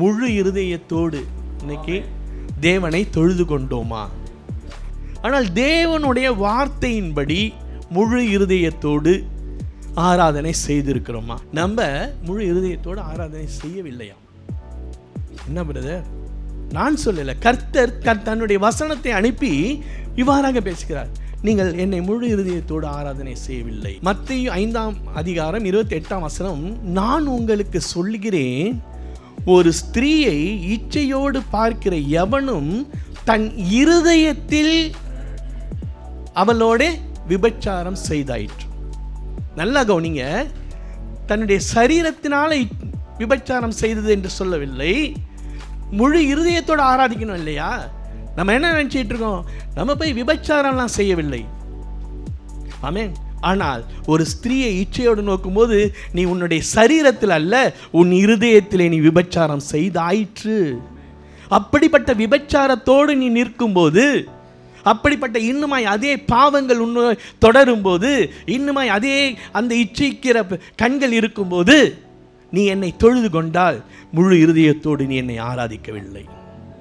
முழு இருதயத்தோடு இன்னைக்கு தேவனை தொழுது கொண்டோமா? ஆனால் தேவனுடைய வார்த்தையின்படி முழு இருதயத்தோடு ஆராதனை செய்திருக்கிறோமா? நம்ம முழு இருதயத்தோடு ஆராதனை செய்யவில்லையா? என்ன பிரதர் நான் சொல்லலை. கர்த்தர் கர் தன்னுடைய வசனத்தை அனுப்பி இவ்வாறாக பேசுகிறார். நீங்கள் என்னை முழு இருதயத்தோடு ஆராதனை செய்யவில்லை. மத்திய ஐந்தாம் அதிகாரம் இருபத்தி எட்டாம் வசனம் நான் உங்களுக்கு சொல்கிறேன் ஒரு ஸ்திரீயை இச்சையோடு பார்க்கிற எவனும் தன் இருதயத்தில் அவளோட விபச்சாரம் செய்தாயிற்று. நல்லா கவனிங்க தன்னுடைய சரீரத்தினால விபச்சாரம் செய்தது என்று சொல்லவில்லை. முழு இருதயத்தோடு ஆராதிக்கணும் இல்லையா? நம்ம என்ன நினச்சிட்டு இருக்கோம்? நம்ம போய் விபச்சாரம்லாம் செய்யவில்லை. ஆமேன். ஆனால் ஒரு ஸ்திரீயை இச்சையோடு நோக்கும்போது நீ உன்னுடைய சரீரத்தில் அல்ல உன் இருதயத்திலே நீ விபச்சாரம் செய்தாயிற்று. அப்படிப்பட்ட விபச்சாரத்தோடு நீ நிற்கும்போது அப்படிப்பட்ட இன்னுமாய் அதே பாவங்கள் உன்னை தொடரும்போது இன்னுமாய் அதே அந்த இச்சைக்கிற கண்கள் இருக்கும்போது நீ என்னை தொழுது கொண்டால் முழு இருதயத்தோடு நீ என்னை ஆராதிக்கவில்லை.